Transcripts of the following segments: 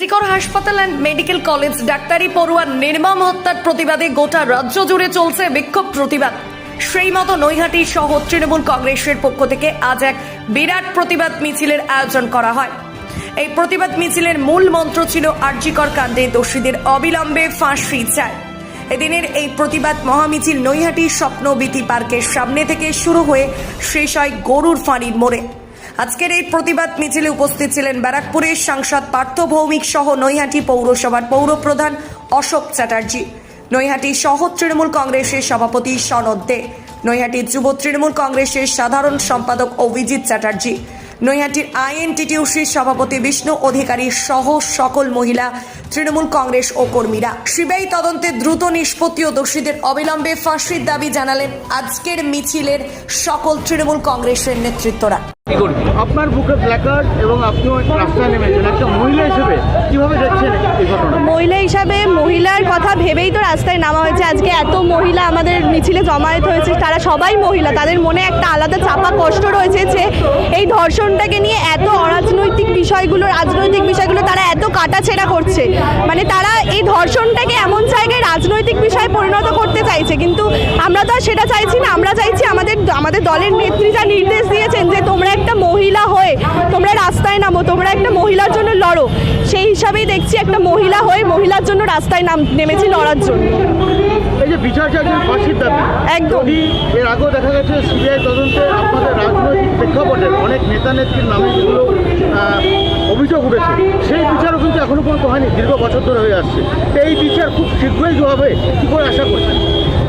চিকর হাসপাতাল and medical college ডাক্তারি পড়ুয়ার নির্মম হত্যার প্রতিবাদে গোটা রাজ্য জুড়ে চলছে বিক্ষোভ প্রতিবাদ। সেই মতো নৈহাটি সহ তৃণমূল কংগ্রেসের পক্ষ থেকে আজ এক বিরাট প্রতিবাদ মিছিলের আয়োজন করা হয়। এই প্রতিবাদ মিছিলের মূল মন্ত্র ছিল আরজিকর কাণ্ডে দোষীদের অবিলম্বে ফাঁসি চায়। এদিনের এই প্রতিবাদ মহামিছিল নৈহাটি স্বপ্নবীতি পার্কের সামনে থেকে শুরু হয়ে শেষ হয় গরুর ফাঁড়ির মোড়ে। আজকের এই প্রতিবাদ মিছিলে উপস্থিত ছিলেন ব্যারাকপুরের সাংসদ পার্থ ভৌমিক সহ নৈহাটি পৌরসভার পৌরপ্রধান অশোক চ্যাটার্জি। নৈহাটি সহ তৃণমূল কংগ্রেসের সভাপতি সনদ দে। নৈহাটির যুব তৃণমূল কংগ্রেসের সাধারণ সম্পাদক অভিজিৎ চ্যাটার্জি। নৈহাটির আইএনটিটিউসির সভাপতি বিষ্ণু অধিকারী সহ সকল মহিলা, তৃণমূল কংগ্রেস ও কর্মীরা। সিবিআই তদন্তে দ্রুত নিষ্পত্তি ও দোষীদের অবিলম্বে ফাঁসির দাবি জানালেন আজকের মিছিলের সকল তৃণমূল কংগ্রেসের নেতৃত্বরা। কি করবি? আপনার বুকে প্ল্যাকার্ড এবং আপনিও রাস্তায় নেমেছেন একটা মহিলা হিসেবে কীভাবে দেখছেন এই ঘটনা? মহিলা হিসাবে মহিলার কথা ভেবেই তো রাস্তায় নামা হয়েছে। আজকে এত মহিলা আমাদের মিছিলে জমায়েত হয়েছে তারা সবাই মহিলা। তাদের মনে একটা আলাদা চাপা কষ্ট রয়েছে যে এই ধর্ষণটাকে নিয়ে এত অরাজনৈতিক বিষয়গুলো রাজনৈতিক বিষয়গুলো তারা এত কাটাছেড়া করছে। মানে তারা এই ধর্ষণটাকে এমন জায়গায় রাজনৈতিক বিষয়ে পরিণত চাইছে কিন্তু আমরা তো আর সেটা চাইছি না। আমরা চাইছি আমাদের আমাদের দলের নেত্রী যা নির্দেশ দিয়েছেন যে তোমরা একটা মহিলা হয়ে তোমরা রাস্তায় নামো তোমরা একটা মহিলার জন্য লড়ো। সেই হিসাবেই দেখছি একটা মহিলা হয়ে মহিলার জন্য রাস্তায় নাম নেমেছি লড়ার জন্য। এই যে বিচার চাইছেন ফাঁসির দাবি। একদম। যদি এর আগেও দেখা গেছে সিবিআই তদন্তে আপনাদের রাজনৈতিক প্রেক্ষাপটে অনেক নেতা নেত্রীর নামে যেগুলো অভিযোগ উঠেছে সেই বিচারও কিন্তু এখনও পর্যন্ত হয়নি দীর্ঘ বছর ধরে হয়ে আসছে। এই বিচার খুব শীঘ্রই হবে কি করে আশা করছেন?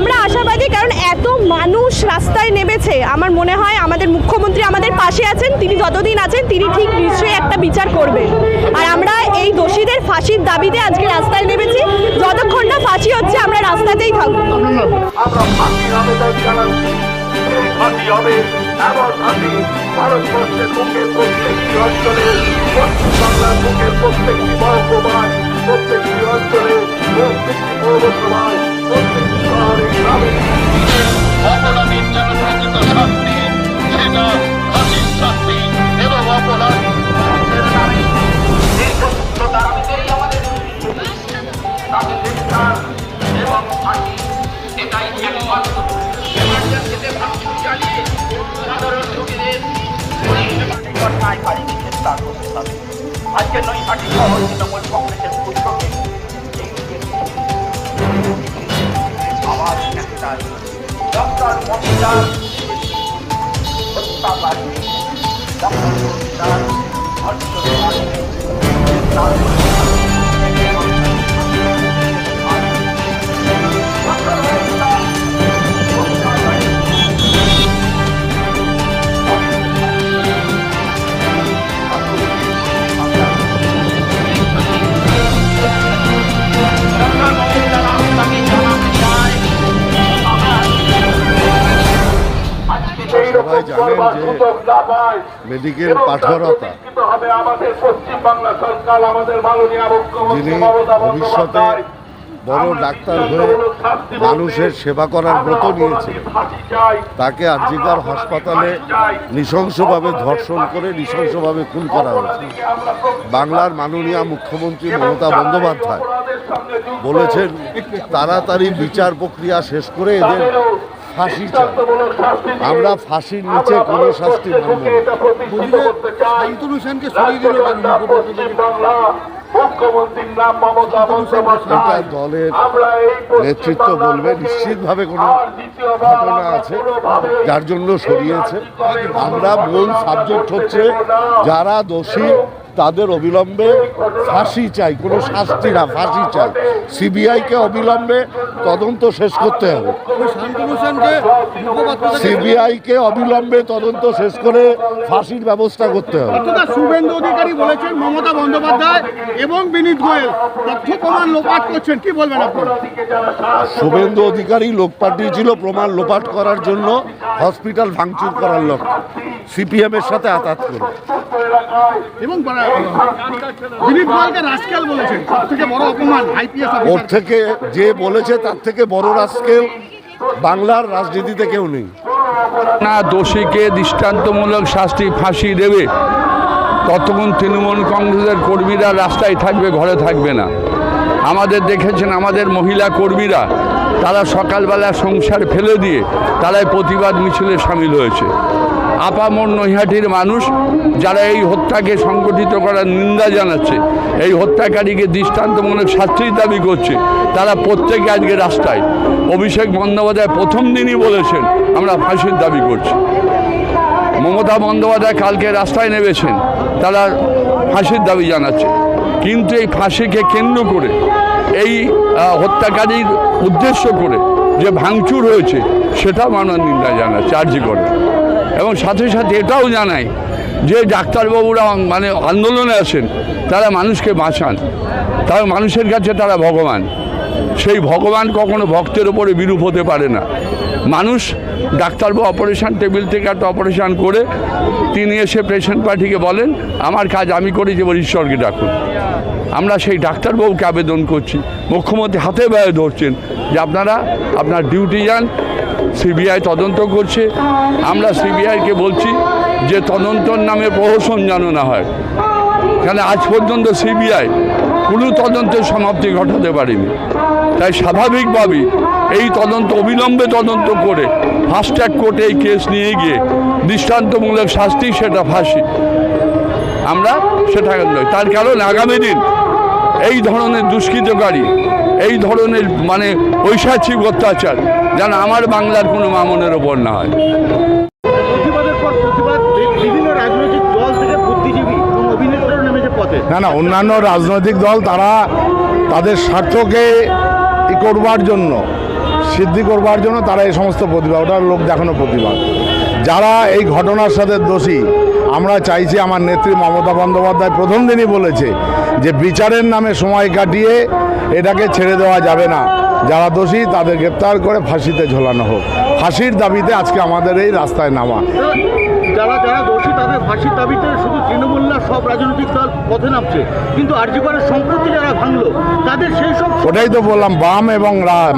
আমরা আশাবাদী, কারণ এত মানুষ রাস্তায় নেমেছে। আমার মনে হয় আমাদের মুখ্যমন্ত্রী আমাদের পাশে আছেন, তিনি যতদিন আছেন, তিনি ঠিক নিশ্চয়ই একটা বিচার করবেন। আর আমরা এই দোষীদের ফাঁসির দাবিতে আজকে রাস্তায় নেমেছি। যতক্ষণ না ফাঁসি হচ্ছে, আমরা রাস্তাতেই থাকব। প্রত্যেকটি প্রত্যেকটি প্রত্যেকটি ঘটনায় বাড়িতে গ্রেফতার করতে হবে আজকে নৈহাটি শহর তৃণমূল কংগ্রেসের উদ্যোগে আমার একটা ডক্টর মহিলার হত্যাকারী ডক্টর মহিলার ধর্ষণকারী সবাই জানেন যে মেডিকেল পাঠরতা যিনি ভবিষ্যতে বড় ডাক্তার হয়ে মানুষের সেবা করার ব্রত নিয়েছে তাকে আরজিকর হাসপাতালে নৃশংসভাবে ধর্ষণ করে নৃশংসভাবে খুন করা হয়েছে। বাংলার মাননীয় মুখ্যমন্ত্রী মমতা বন্দ্যোপাধ্যায় বলেছেন তাড়াতাড়ি বিচার প্রক্রিয়া শেষ করে এদের ফাঁসি আমরা ফাঁসির নিচে কোনো শাস্তি মানব বন্দ্যোপাধ্যায়। দলের নেতৃত্ব বলবে নিশ্চিতভাবে কোনো ঘটনা আছে যার জন্য সরিয়েছে। আমরা মূল সাবজেক্ট হচ্ছে যারা দোষী তাদের অবিলম্বে ফাঁসি চাই কোনো শাস্তি না ফাঁসি চাই। সিবিআইকে অবিলম্বে তদন্ত শেষ করতে হবে। সিবিআইকে অবিলম্বে তদন্ত শেষ করে ফাঁসির ব্যবস্থা করতে হবে। শুভেন্দু অধিকারী বলেছেন মমতা বন্দ্যোপাধ্যায় এবং বিনীত গোয়েল তথ্য প্রমাণ লোপাট করছেন। কি বলবেন আপনারা? শুভেন্দু অধিকারী লোক পাঠিয়েছিল প্রমাণ লোপাট করার জন্য হসপিটাল ভাঙচুর করার লক্ষ্যে। সিপিএম এর সাথে আঘাত করে। এবং রাজকাল বলেছেন। থেকে বড় অপমান আইপিএস ওর থেকে যে বলেছে তার থেকে বড় রাস্কেল বাংলার রাজনীতিতে কেউ নেই। না দোষীকে দৃষ্টান্তমূলক শাস্তি ফাঁসি দেবে। ততক্ষণ তৃণমূল কংগ্রেসের কর্মীরা রাস্তায় থাকবে ঘরে থাকবে না। আমাদের দেখেছেন আমাদের মহিলা কর্মীরা তারা সকালবেলা সংসার ফেলে দিয়ে তারাই প্রতিবাদ মিছিলে সামিল হয়েছে। আপামর নৈহাটির মানুষ যারা এই হত্যাকে সংগঠিত করার নিন্দা জানাচ্ছে, এই হত্যাকারীকে দৃষ্টান্তমূলক শাস্তির দাবি করছে, তারা প্রত্যেকে আজকে রাস্তায়। অভিষেক বন্দ্যোপাধ্যায় প্রথম দিনই বলেছেন, আমরা ফাঁসির দাবি করছি। মমতা বন্দ্যোপাধ্যায় কালকে রাস্তায় নেমেছেন, তারা ফাঁসির দাবি জানাচ্ছে। কিন্তু এই ফাঁসিকে কেন্দ্র করে, এই হত্যাকারীর উদ্দেশ্য করে যে ভাঙচুর হয়েছে সেটা মানার নিন্দা জানাচ্ছে, আর্জি করে। এবং সাথে সাথে এটাও জানায় যে ডাক্তারবাবুরা মানে আন্দোলনে আছেন, তারা মানুষকে বাঁচান। তারা মানুষের কাছে তারা ভগবান। সেই ভগবান কখনো ভক্তের ওপরে বিরূপ হতে পারে না। মানুষ ডাক্তারবাবু অপারেশন টেবিল থেকে একটা অপারেশান করে, তিনি এসে পেশেন্ট পার্টিকে বলেন, আমার কাজ আমি করি যে ঈশ্বরকে ডাকুন। আমরা সেই ডাক্তারবাবুকে আবেদন করছি। মুখ্যমন্ত্রী হাতে ব্যয় ধরছেন যে আপনারা আপনার ডিউটি যান সিবিআই তদন্ত করছে। আমরা সিবিআইকে বলছি যে তদন্তর নামে প্রহসন যেন না হয়। কেন আজ পর্যন্ত সিবিআই কোনো তদন্তের সমাপ্তি ঘটাতে পারেনি। তাই স্বাভাবিকভাবেই এই তদন্ত, অবিলম্বে তদন্ত করে ফাস্ট্যাগ কোর্টে এই কেস নিয়ে গিয়ে দৃষ্টান্তমূলক শাস্তি, সেটা ফাঁসি। আমরা সেটা তার কারণ আগামী দিন এই ধরনের দুষ্কৃতকারী এই ধরনের মানে ঐশাচিক অত্যাচার যেন আমার বাংলার কোনো মামনের ওপর না হয়। না না অন্যান্য রাজনৈতিক দল তারা তাদের স্বার্থকে ই করবার জন্য সিদ্ধি করবার জন্য তারা এই সমস্ত প্রতিবাদ ওটা লোক দেখানো প্রতিবাদ। যারা এই ঘটনার সাথে দোষী আমরা চাইছি আমার নেত্রী মমতা বন্দ্যোপাধ্যায় প্রথম দিনই বলেছে যে বিচারের নামে সময় কাটিয়ে এটাকে ছেড়ে দেওয়া যাবে না। যারা দোষী তাদের গ্রেপ্তার করে ফাঁসিতে ঝোলানো হোক। ফাঁসির দাবিতে আজকে আমাদের এই রাস্তায় নামা। যারা যারা দোষী তাদের ফাঁসির দাবিতে শুধু তৃণমূল না সব রাজনৈতিক দল পথে নামছে। কিন্তু আর্যিকরের সম্প্রতি যারা ভাঙলো তাদের সেই সব ওটাই তো বললাম বাম এবং রাম।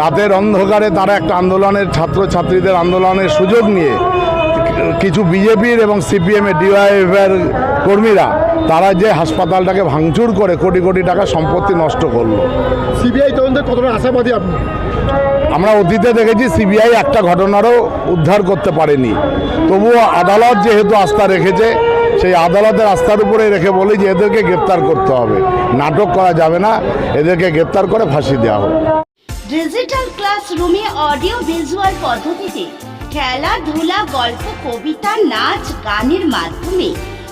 রাতের অন্ধকারে তারা একটা আন্দোলনের ছাত্রছাত্রীদের আন্দোলনের সুযোগ নিয়ে কিছু বিজেপির এবং সিপিএমের ডিওয়াইএফের কর্মীরা তারা যে হাসপাতালটাকে ভাঙচুর করে কোটি কোটি টাকা সম্পত্তি নষ্ট করল। সিবিআই তদন্তে কতটা আশাবাদী আপনি? আমরা অতীতে দেখেছি সিবিআই একটা ঘটনারও উদ্ধার করতে পারেনি। তবুও আদালত যেহেতু আস্থা রেখেছে সেই আদালতের আস্থার উপরে রেখে বলি যে এদেরকে গ্রেপ্তার করতে হবে। নাটক করা যাবে না এদেরকে গ্রেপ্তার করে ফাঁসি দেওয়া হোক। ডিজিটাল ক্লাসরুমে অডিও ভিজুয়াল পদ্ধতিতে খেলাধুলা গল্প কবিতা নাচ গানের মাধ্যমে